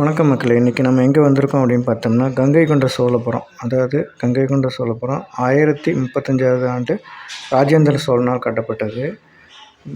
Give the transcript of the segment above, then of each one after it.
வணக்கம் மக்களே இன்றைக்கி நம்ம எங்கே வந்திருக்கோம் அப்படின்னு பார்த்தோம்னா கங்கை கொண்ட சோழபுரம். அதாவது கங்கை கொண்ட சோழபுரம் ஆயிரத்தி முப்பத்தஞ்சாவது ஆண்டு ராஜேந்திர சோழனால் கட்டப்பட்டது.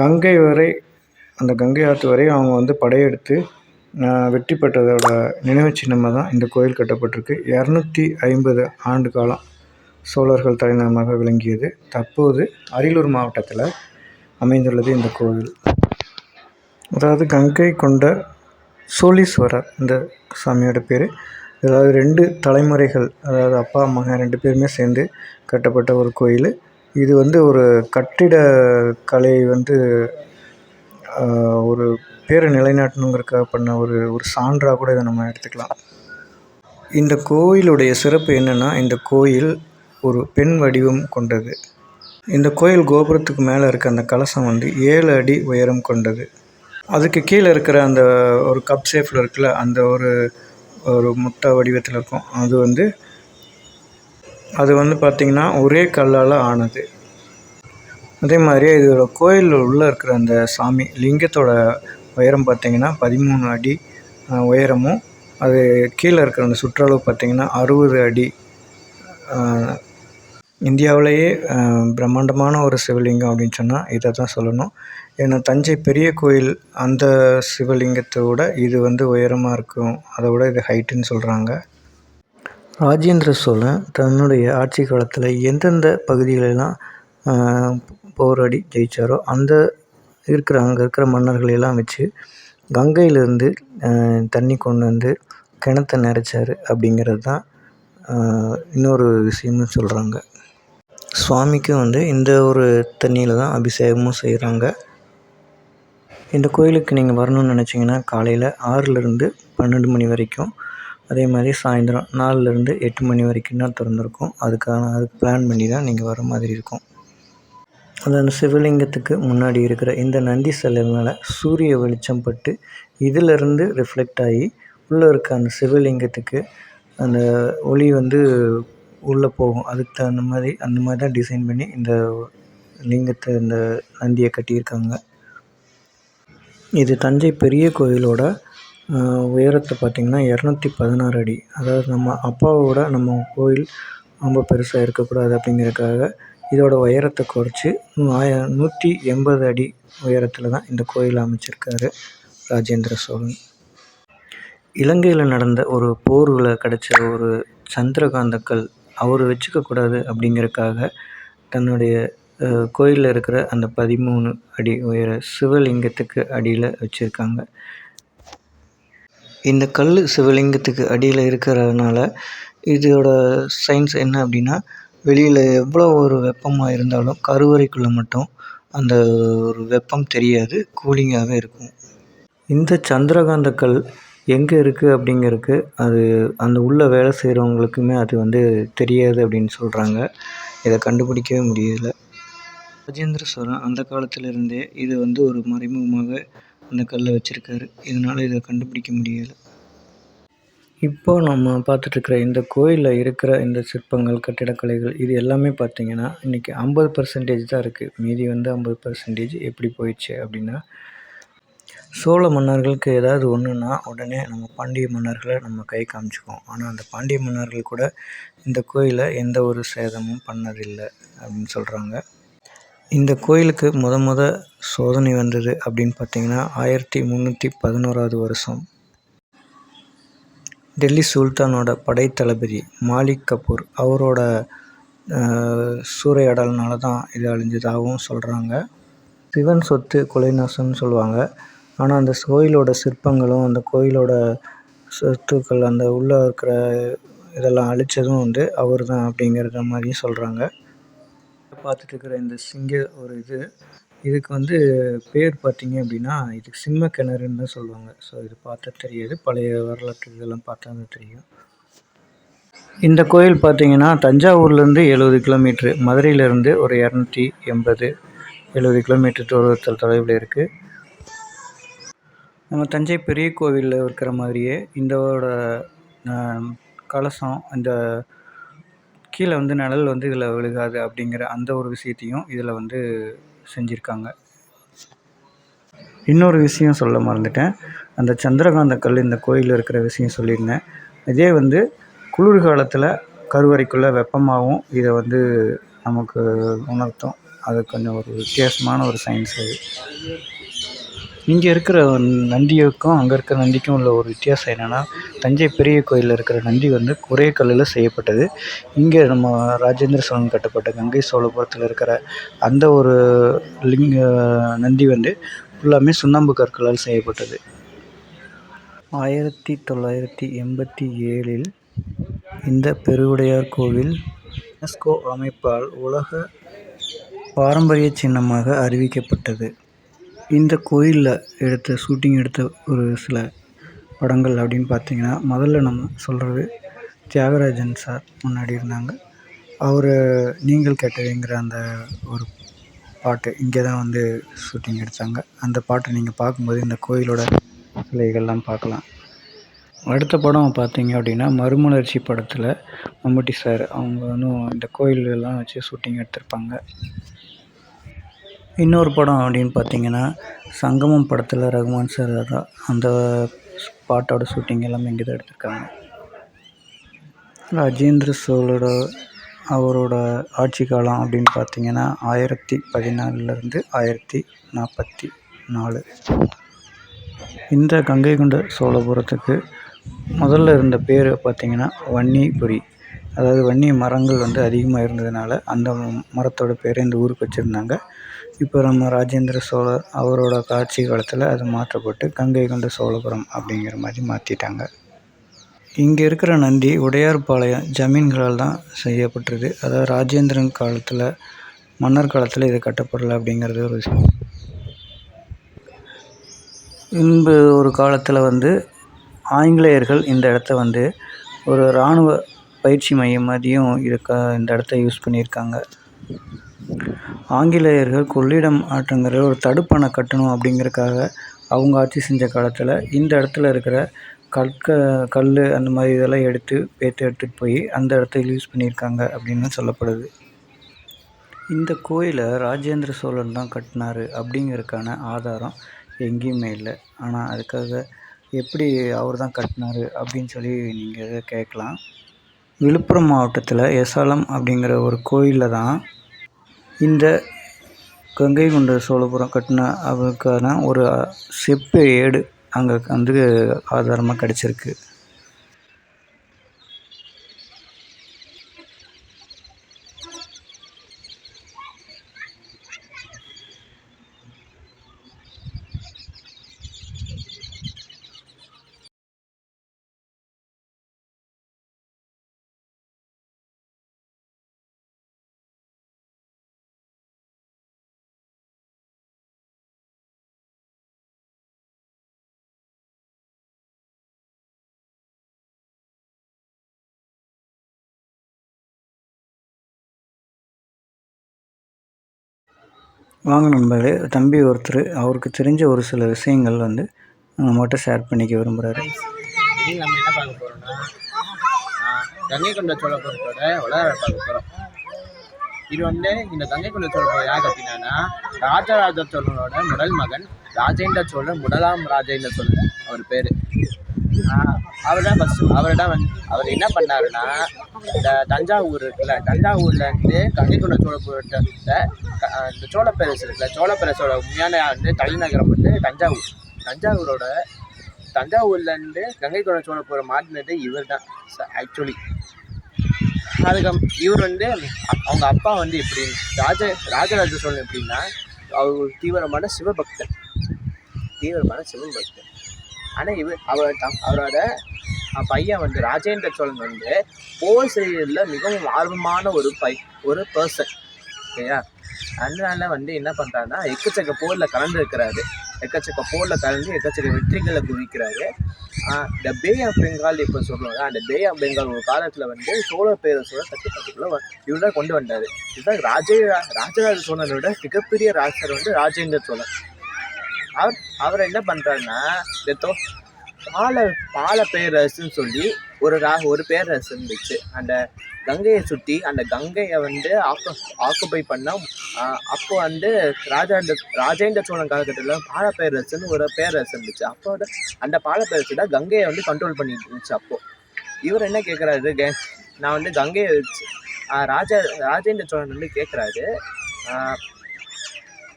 கங்கை வரை அந்த கங்கை ஆற்று வரை அவங்க வந்து படையெடுத்து வெற்றி பெற்றதோட நினைவு சின்னமாக தான் இந்த கோயில் கட்டப்பட்டிருக்கு. இரநூத்தி ஐம்பது ஆண்டு காலம் சோழர்கள் தலைநகரமாக விளங்கியது. தற்போது அரியலூர் மாவட்டத்தில் அமைந்துள்ளது இந்த கோவில். அதாவது கங்கை கொண்ட சோழீஸ்வரர் இந்த சாமியோட பேர். அதாவது ரெண்டு தலைமுறைகள் அதாவது அப்பா மகன் ரெண்டு பேருமே சேர்ந்து கட்டப்பட்ட ஒரு கோயில். இது வந்து ஒரு கட்டிட கலை வந்து ஒரு பேரை நிலைநாட்டணுங்கிறக்காக பண்ண ஒரு ஒரு சான்றாக கூட இதை நம்ம எடுத்துக்கலாம். இந்த கோயிலுடைய சிறப்பு என்னென்னா இந்த கோயில் ஒரு பெண் வடிவம் கொண்டது. இந்த கோயில் கோபுரத்துக்கு மேலே இருக்க அந்த கலசம் வந்து ஏழு அடி உயரம் கொண்டது. அதுக்கு கீழே இருக்கிற அந்த ஒரு கப் ஷேப்பில் இருக்குல்ல அந்த ஒரு ஒரு முட்டை வடிவத்தில் இருக்கும். அது வந்து அது வந்து பார்த்திங்கன்னா ஒரே கல்லால் ஆனது. அதே மாதிரியே இதோட கோயில் உள்ளே இருக்கிற அந்த சாமி லிங்கத்தோட உயரம் பார்த்திங்கன்னா பதிமூணு அடி உயரமும் அது கீழே இருக்கிற அந்த சுற்றளவு பார்த்திங்கன்னா அறுபது அடி. இந்தியாவிலேயே பிரம்மாண்டமான ஒரு சிவலிங்கம் அப்படின்னு சொன்னால் இதை தான் சொல்லணும். ஏன்னா தஞ்சை பெரிய கோயில் அந்த சிவலிங்கத்தை விட இது வந்து உயரமாக இருக்கும். அதை விட இது ஹைட்டுன்னு சொல்கிறாங்க ராஜேந்திர சோழன் தன்னுடைய ஆட்சி காலத்தில் எந்தெந்த பகுதிகளெல்லாம் போராடி ஜெயித்தாரோ அந்த இருக்கிற அங்கே இருக்கிற மன்னர்களை எல்லாம் வச்சு கங்கையிலேருந்து தண்ணி கொண்டு வந்து கிணத்தை நிறைச்சார் அப்படிங்கிறது தான் இன்னொரு விஷயம்னு சொல்கிறாங்க சுவாமிக்கும் வந்து இந்த ஒரு தண்ணியில் தான் அபிஷேகமும் செய்கிறாங்க இந்த கோயிலுக்கு நீங்கள் வரணும்னு நினச்சிங்கன்னா காலையில் ஆறுலேருந்து பன்னெண்டு மணி வரைக்கும். அதே மாதிரி சாயந்தரம் நாலுலேருந்து எட்டு மணி வரைக்கும் தான் திறந்துருக்கும். அதுக்கான அதுக்கு பிளான் பண்ணி தான் நீங்கள் வர மாதிரி இருக்கும். அது அந்த சிவலிங்கத்துக்கு முன்னாடி இருக்கிற இந்த நந்தி சிலை மேலே சூரிய வெளிச்சம் பட்டு இதிலிருந்து ரிஃப்ளெக்ட் ஆகி உள்ளே இருக்க அந்த சிவலிங்கத்துக்கு அந்த ஒளி வந்து உள்ளே போகும். அதுக்கு தகுந்த மாதிரி அந்த மாதிரி தான் டிசைன் பண்ணி இந்த லிங்கத்தை இந்த நந்தியை கட்டியிருக்காங்க. இது தஞ்சை பெரிய கோயிலோட உயரத்தை பார்த்திங்கன்னா இரநூத்தி பதினாறு அடி. அதாவது நம்ம அப்பாவோட நம்ம கோயில் ரொம்ப பெருசாக இருக்கக்கூடாது அப்படிங்கிறதுக்காக இதோட உயரத்தை குறைச்சி ஆய நூற்றி எண்பது அடி உயரத்தில் தான் இந்த கோயில் அமைச்சிருக்காரு ராஜேந்திர சோழன். இலங்கையில் நடந்த ஒரு போரில் கிடைச்ச ஒரு சந்திரகாந்தக்கள் அவர் வச்சுக்கக்கூடாது அப்படிங்கிறதுக்காக தன்னுடைய கோயிலில் இருக்கிற அந்த பதிமூணு அடி உயர சிவலிங்கத்துக்கு அடியில் வச்சுருக்காங்க. இந்த கல் சிவலிங்கத்துக்கு அடியில் இருக்கிறதுனால இதோட சயின்ஸ் என்ன அப்படின்னா வெளியில் எவ்வளோ ஒரு வெப்பமாக இருந்தாலும் கருவறைக்குள்ளே மட்டும் அந்த ஒரு வெப்பம் தெரியாது கூலிங்காகவே இருக்கும். இந்த சந்திரகாந்த கல் எங்கே இருக்குது அப்படிங்கிறதுக்கு அது அந்த உள்ளே வேலை செய்கிறவங்களுக்குமே அது வந்து தெரியாது அப்படின்னு சொல்கிறாங்க இதை கண்டுபிடிக்கவே முடியலை. ராஜேந்திர சோழன் அந்த காலத்திலிருந்தே இது வந்து ஒரு மறைமுகமாக அந்த கல்லை வச்சுருக்காரு. இதனால் இதை கண்டுபிடிக்க முடியலை. இப்போ நம்ம பார்த்துட்ருக்குற இந்த கோயிலில் இருக்கிற இந்த சிற்பங்கள் கட்டிடக்கலைகள் இது எல்லாமே பார்த்திங்கன்னா இன்றைக்கி ஐம்பது பர்சன்டேஜ் தான் இருக்குது மீதி வந்து ஐம்பது பர்சன்டேஜ் எப்படி போயிடுச்சு அப்படின்னா சோழ மன்னர்களுக்கு ஏதாவது ஒன்றுனா உடனே நம்ம பாண்டிய மன்னர்களை நம்ம கை காமிச்சுக்குவோம். ஆனால் அந்த பாண்டிய மன்னர்கள் கூட இந்த கோயிலை எந்த ஒரு சேதமும் பண்ணதில்லை அப்படின்னு சொல்கிறாங்க இந்த கோயிலுக்கு முத முத சோதனை வந்தது அப்படின்னு பார்த்தீங்கன்னா ஆயிரத்தி முந்நூற்றி பதினோராவது வருஷம். டெல்லி சுல்தானோட படைத்தளபதி மாலிக் கபூர் அவரோட சூறையாடல்னால தான் இது அழிஞ்சதாகவும் சொல்கிறாங்க சிவன் சொத்து கொலைநாசம்னு சொல்லுவாங்க. ஆனால் அந்த கோயிலோட சிற்பங்களும் அந்த கோயிலோட சொத்துக்கள் அந்த உள்ளே இருக்கிற இதெல்லாம் அழித்ததும் வந்து அவர் தான் அப்படிங்கிறத மாதிரியும் சொல்கிறாங்க பார்த்துட்டு இருக்கிற இந்த சிங்க ஒரு இது இதுக்கு வந்து பேர் பார்த்தீங்க அப்படின்னா இதுக்கு சிம்ம கிணறுன்னு தான் சொல்லுவாங்க. ஸோ இது பார்த்தா தெரியாது. பழைய வரலாற்று இதெல்லாம் பார்த்தா தான் தெரியும். இந்த கோயில் பார்த்தீங்கன்னா தஞ்சாவூர்லேருந்து எழுபது கிலோமீட்ரு மதுரையிலேருந்து ஒரு இரநூத்தி எண்பது எழுபது கிலோமீட்டர் தூரத்தில் தொலைவில் இருக்குது நம்ம தஞ்சை பெரிய கோவிலில் இருக்கிற மாதிரியே இந்தோட கலசம் இந்த கீழே வந்து நிழல் வந்து இதில் விழுகாது அப்படிங்கிற அந்த ஒரு விஷயத்தையும் இதில் வந்து செஞ்சுருக்காங்க. இன்னொரு விஷயம் சொல்ல மறந்துட்டேன். அந்த சந்திரகாந்த கல் இந்த கோயிலில் இருக்கிற விஷயம் சொல்லியிருந்தேன். இதே வந்து குளிர்காலத்தில் கருவறைக்குள்ளே வெப்பமாகவும் இதை வந்து நமக்கு உணர்த்தும். அது கொஞ்சம் ஒரு வித்தியாசமான ஒரு சயின்ஸ் அது. இங்கே இருக்கிற நந்தியுக்கும் அங்கே இருக்கிற நந்திக்கும் உள்ள ஒரு வித்தியாசம் என்னென்னா தஞ்சை பெரிய கோயிலில் இருக்கிற நந்தி வந்து ஒரே கல்லில் செய்யப்பட்டது. இங்கே நம்ம ராஜேந்திர சோழன் கட்டப்பட்ட கங்கை சோழபுரத்தில் இருக்கிற அந்த ஒரு லிங்க நந்தி வந்து ஃபுல்லாமே சுண்ணாம்பு கற்களால் செய்யப்பட்டது. ஆயிரத்தி தொள்ளாயிரத்தி எண்பத்தி ஏழில் இந்த பெருவுடையார் கோவில் யுனெஸ்கோ அமைப்பால் உலக பாரம்பரிய சின்னமாக அறிவிக்கப்பட்டது. இந்த கோயிலில் எடுத்த ஷூட்டிங் எடுத்த ஒரு சில படங்கள் அப்படின்னு பார்த்தீங்கன்னா முதல்ல நம்ம சொல்கிறது தியாகராஜன் சார் முன்னாடி இருந்தாங்க. அவர் நீங்கள் கேட்டதுங்கிற அந்த ஒரு பாட்டு இங்கே தான் வந்து ஷூட்டிங் எடுத்தாங்க. அந்த பாட்டை நீங்கள் பார்க்கும்போது இந்த கோயிலோட சிலைகள்லாம் பார்க்கலாம். அடுத்த படம் பார்த்தீங்க அப்படின்னா மறுமலர்ச்சி படத்தில் மம்முட்டி சார் அவங்க வந்து இந்த கோயிலெல்லாம் வச்சு ஷூட்டிங் எடுத்திருப்பாங்க. இன்னொரு படம் அப்படின்னு பார்த்தீங்கன்னா சங்கமம் படத்தில் ரகுமான் சார் தான். அந்த பாட்டோட ஷூட்டிங் எல்லாமே இங்கே தான் எடுத்திருக்காங்க. ராஜேந்திர சோழோட அவரோட ஆட்சி காலம் அப்படின்னு பார்த்தீங்கன்னா ஆயிரத்தி பதினாலுலேருந்து ஆயிரத்தி நாற்பத்தி நாலு. இந்த கங்கை கொண்ட சோழபுரத்துக்கு முதல்ல இருந்த பேர் பார்த்திங்கன்னா வன்னிபுரி. அதாவது வன்னி மரங்கள் வந்து அதிகமாக இருந்ததுனால அந்த மரத்தோட பேரை இந்த ஊருக்கு வச்சுருந்தாங்க. இப்போ நம்ம ராஜேந்திர சோழர் அவரோட ஆட்சி காலத்தில் அது மாற்றப்பட்டு கங்கை கொண்ட சோழபுரம் அப்படிங்கிற மாதிரி மாற்றிட்டாங்க இங்கே இருக்கிற நந்தி உடையார்பாளையம் ஜமீன்களால் தான் செய்யப்பட்டிருக்கு அதாவது ராஜேந்திரன் காலத்தில் மன்னர் காலத்தில் இது கட்டப்படலை அப்படிங்கிறது ஒரு இன்பு ஒரு காலத்தில் வந்து ஆங்கிலேயர்கள் இந்த இடத்த வந்து ஒரு இராணுவ பயிற்சி மையம் மாதிரியும் இருக்க இந்த இடத்த யூஸ் பண்ணியிருக்காங்க. ஆங்கிலேயர்கள் கொள்ளிடம் ஆற்றங்கரையில் ஒரு தடுப்பணை கட்டணும் அப்படிங்கிறக்காக அவங்க ஆட்சி செஞ்ச காலத்தில் இந்த இடத்துல இருக்கிற கற்க கல் அந்த மாதிரி இதெல்லாம் எடுத்து பேத்து எடுத்துகிட்டு போய் அந்த இடத்துல யூஸ் பண்ணியிருக்காங்க அப்படின்னு சொல்லப்படுது. இந்த கோயிலை ராஜேந்திர சோழன் தான் கட்டினாரு அப்படிங்கிறதுக்கான ஆதாரம் எங்கேயுமே இல்லை. ஆனால் அதுக்காக எப்படி அவர் தான் கட்டினாரு அப்படின்னு சொல்லி நீங்கள் கேட்கலாம். விழுப்புரம் மாவட்டத்தில் எசாலம் அப்படிங்கிற ஒரு கோயிலில் தான் இந்த கங்கை கொண்ட சோழபுரம் கட்டின அதுக்கான ஒரு செப்பு ஏடு அங்கே வந்து ஆதாரமாக கிடச்சிருக்கு. வாங்க நண்பர்களே தம்பி ஒருத்தர் அவருக்கு தெரிஞ்ச ஒரு சில விஷயங்கள் வந்து நம்மகிட்ட ஷேர் பண்ணிக்க விரும்புகிறாரு நம்ம என்ன பார்க்க போகிறோம்னா கங்கை கொண்ட சோழபுரத்தோட வளர பார்க்க போகிறோம் இது வந்து இந்த கங்கை கொண்ட சோழபுரம் யார் அப்படின்னா ராஜராஜ சோழனோட முதல் மகன் ராஜேந்திர சோழன் முதலாம் ராஜேந்திர சோழன் அவர் பேர். அவர் தான் ஃபஸ்ட்டு அவர் தான் வந்து அவர் என்ன பண்ணாருன்னா இந்த தஞ்சாவூர் இருக்குல்ல தஞ்சாவூரில் வந்து கங்கை சோழபுரத்தை இந்த சோழப்பேரசு இருக்குல்ல சோழப்பேரசோட உண்மையான வந்து தலைநகரம் வந்து தஞ்சாவூர். தஞ்சாவூரோட தஞ்சாவூர்லேருந்து கங்கை கொண்ட சோழபுரம் மாட்டினது இவர் தான் ஆக்சுவலி அதுக்கு இவர் வந்து அவங்க அப்பா வந்து எப்படி ராஜ ராஜராஜ சோழன் எப்படின்னா அவர் தீவிரமான சிவபக்தன் தீவிரமான சிவபக்தன் ஆனால் இவர் அவர் தம் அவரோட பையன் வந்து ராஜேந்திர சோழன் வந்து போர் செய்யறதுல மிகவும் ஆர்வமான ஒரு பை ஒரு பர்சன் சரியா? அதனால வந்து என்ன பண்ணுறாருன்னா எக்கச்சக்க போரில் கலந்துருக்கிறாரு. எக்கச்சக்க போரில் கலந்து எக்கச்சக்க வெற்றிகளை குவிக்கிறாரு. இந்த பே ஆஃப் பெங்கால் இப்போ சொல்லுவாங்க அந்த பே ஆஃப் பெங்கால் ஒரு காலத்தில் வந்து சோழ பேரரசோட கட்டுப்பாட்டுக்குள்ள இவர் தான் கொண்டு வந்தார். இதுதான் ராஜே ராஜராஜ சோழனோட மிகப்பெரிய ராஜர் வந்து ராஜேந்திர சோழன். அவர் அவர் என்ன பண்ணுறாருன்னா இந்த தோ பால பால பேரரசுன்னு சொல்லி ஒரு ரா ஒரு பேரரசு இருந்துச்சு. அந்த கங்கையை சுற்றி அந்த கங்கையை வந்து ஆக்கு ஆக்குப்பை பண்ண அப்போ வந்து ராஜேந்திர ராஜேந்திர சோழன் காலகட்டத்தில் பால பேரரசுன்னு ஒரு பேரரசு இருந்துச்சு. அப்போ அந்த பால பேரரசு தான் கங்கையை வந்து கண்ட்ரோல் பண்ணிட்டு இருந்துச்சு அப்போது இவர் என்ன கேட்குறாரு கே நான் வந்து கங்கையை வச்சு ராஜா ராஜேந்திர சோழன் வந்து கேட்குறாரு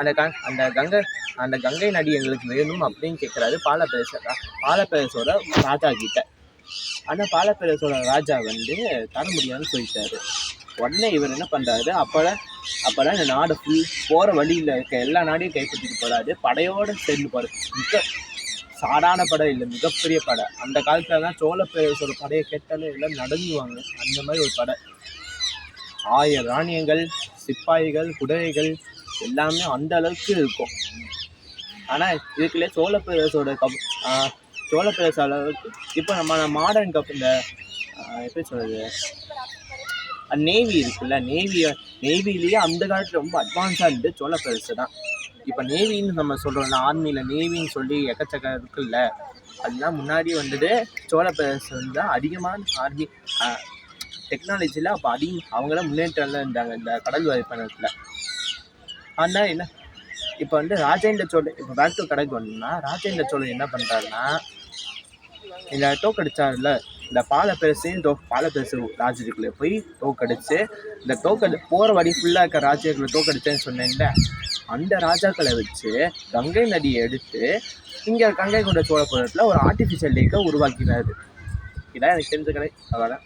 அந்த கங் அந்த கங்கை அந்த கங்கை நதி எங்களுக்கு வேணும் அப்படின்னு கேட்குறாரு பாலப்பேரச பாலப்பேரசோட ராஜா கிட்ட. ஆனால் பாலப்பேரசோட ராஜா வந்து தர முடியாதுன்னு சொல்லிட்டாரு. உடனே இவர் என்ன பண்ணுறாரு அப்போதான் அப்போதான் இந்த நாடு ஃபுல் போகிற வழியில் இருக்க எல்லா நாடையும் கைப்பற்றிட்டு போகிறாரு படையோடு சென்று போகிறார் மிக சாதாரண படை இல்லை மிகப்பெரிய படை. அந்த காலத்தில் தான் சோழ பேரரசோட படையை கேட்டாலே எல்லாம் நடுங்குவாங்க. அந்த மாதிரி ஒரு படை. ஆயிரம் ராணியங்கள் சிப்பாய்கள் குதிரைகள் எல்லாமே அந்த அளவுக்கு இருக்கும். ஆனால் இதுக்குள்ளே சோழ பேரரசோட கப் சோழ அளவுக்கு இப்போ நம்ம மாடர்ன் கப் இந்த எப்படி சொல்கிறது நேவி இருக்குல்ல நேவி நேவிலேயே அந்த காலத்தில் ரொம்ப அட்வான்ஸாக இருந்தது சோழ பேரரசு தான். இப்போ நேவின்னு நம்ம சொல்கிறோம்ல ஆர்மியில் நேவின்னு சொல்லி எக்கச்சக்க இருக்குல்ல அதெல்லாம் முன்னாடி வந்தது சோழ பேரரசு வந்து அதிகமான ஆர்மி டெக்னாலஜியில் அப்போ அதிகம் அவங்களாம் முன்னேற்றம்ல இருந்தாங்க இந்த கடல் வாய்ப்பணத்தில் ஆனால் என்ன இப்போ வந்து ராஜேந்திர சோழன் இப்போ பேக் டு கடைக்கு வந்தோம்னா ராஜேந்திர சோழன் என்ன பண்ணுறாருன்னா இந்த தோக்கடிச்சார்ல இந்த பாலப்பெருசையும் தோ பாலப்பெருசு ராஜ்யத்துக்குள்ளே போய் தோக்கடிச்சு இந்த தோக்கடி போகிற வழி ஃபுல்லாக இருக்க ராஜர்களை தோக்கடிச்சேன்னு சொன்னேன்ல. அந்த ராஜாக்களை வச்சு கங்கை நதியை எடுத்து இங்கே கங்கை கொண்ட சோழபுரத்தில் ஒரு ஆர்டிஃபிஷியல் லேக்கை உருவாக்கினார். இதான் எனக்கு தெரிஞ்ச கடை அவ்வளோதான்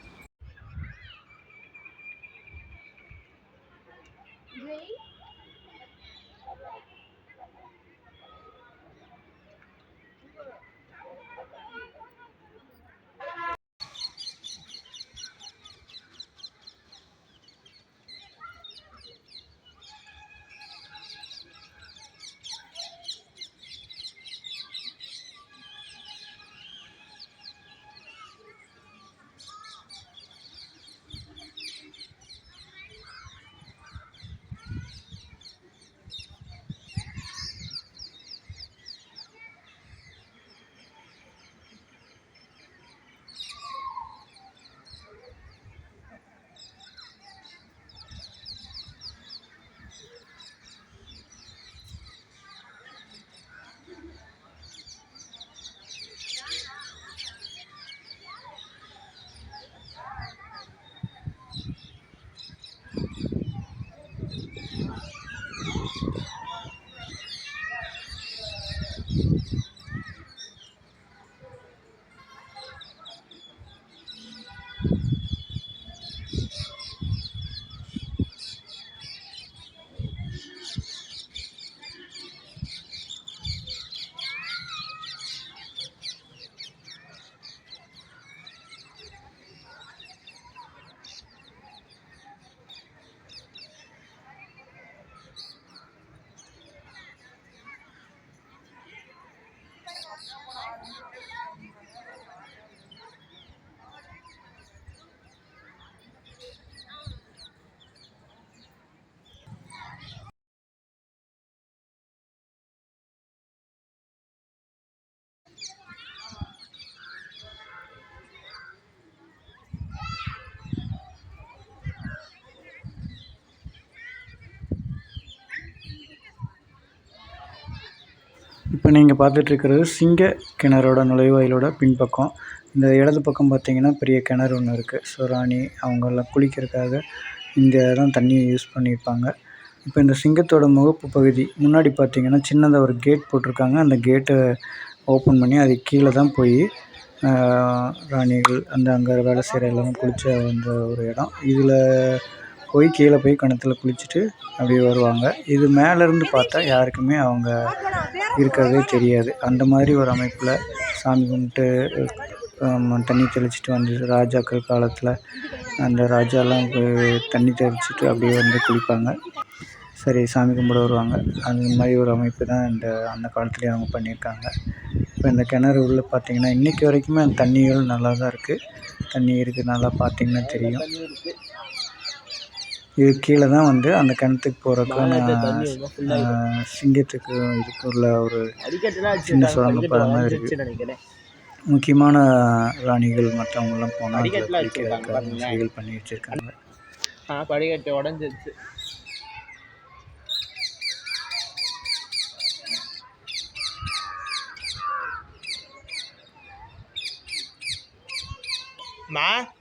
இப்போ நீங்கள் பார்த்துட்ருக்கிறது சிங்க கிணறோட நுழைவாயிலோட பின்பக்கம். இந்த இடது பக்கம் பார்த்தீங்கன்னா பெரிய கிணறு ஒன்று இருக்குது ஸோ ராணி அவங்கெல்லாம் குளிக்கிறதுக்காக இங்கே தான் தண்ணியை யூஸ் பண்ணியிருப்பாங்க. இப்போ இந்த சிங்கத்தோட முகப்பு பகுதி முன்னாடி பார்த்தீங்கன்னா சின்னதாக ஒரு கேட் போட்டிருக்காங்க. அந்த கேட்டை ஓப்பன் பண்ணி அது கீழே தான் போய் ராணிகள் அந்த அங்கே வேலை செய்கிற எல்லாம் குளிச்ச அந்த ஒரு இடம். இதில் போய் கீழே போய் கிணத்துல குளிச்சுட்டு அப்படியே வருவாங்க. இது மேலேருந்து பார்த்தா யாருக்குமே அவங்க இருக்கிறதே தெரியாது. அந்த மாதிரி ஒரு அமைப்பில் சாமி கும்பிட்டு தண்ணி தெளிச்சிட்டு வந்து ராஜாக்கள் காலத்தில் அந்த ராஜாலாம் போய் தண்ணி தெளிச்சிட்டு அப்படியே வந்து குளிப்பாங்க. சரி சாமி கும்பிட வருவாங்க. அந்த மாதிரி ஒரு அமைப்பு தான் இந்த அந்த காலத்துலேயே அவங்க பண்ணியிருக்காங்க. இப்போ இந்த கிணறு உள்ளே பார்த்தீங்கன்னா இன்றைக்கி வரைக்குமே அந்த தண்ணிகள் நல்லா தான் இருக்குது தண்ணி இருக்குது நல்லா பார்த்தீங்கன்னா தெரியும். இது கீழே தான் வந்து அந்த கிணத்துக்கு போகிறதுக்கான ஃபுல்லாக சிங்கத்துக்கு இதுக்கு உள்ள ஒரு சின்ன சுரங்க பாதை மாதிரி இருக்கு. நினைக்கிறேன். முக்கியமான ராணிகள் மற்றவங்கெல்லாம் போனால் பண்ணி வச்சுருக்காங்க. படிக்கட்டு உடஞ்சிருச்சு.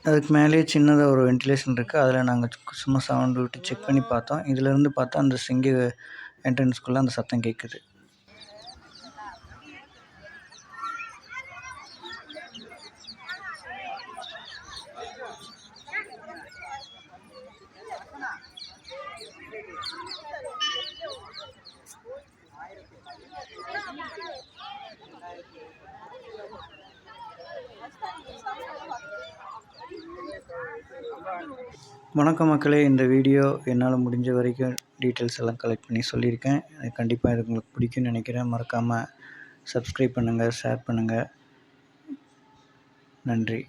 அதுக்கு மேலேயே சின்னதாக ஒரு வென்டிலேஷன் இருக்குது அதில் நாங்கள் சும்மா சவுண்டு விட்டு செக் பண்ணி பார்த்தோம். இதிலேருந்து பார்த்தா அந்த சிங்கி என்ட்ரன்ஸ்குள்ளே அந்த சத்தம் கேட்குது வணக்கம் மக்களே. இந்த வீடியோ என்னால் முடிஞ்ச வரைக்கும் டீட்டெயில்ஸ் எல்லாம் கலெக்ட் பண்ணி சொல்லியிருக்கேன். கண்டிப்பாக இது உங்களுக்கு பிடிக்கும்னு நினைக்கிறேன். மறக்காமல் சப்ஸ்கிரைப் பண்ணுங்கள் ஷேர் பண்ணுங்கள் நன்றி.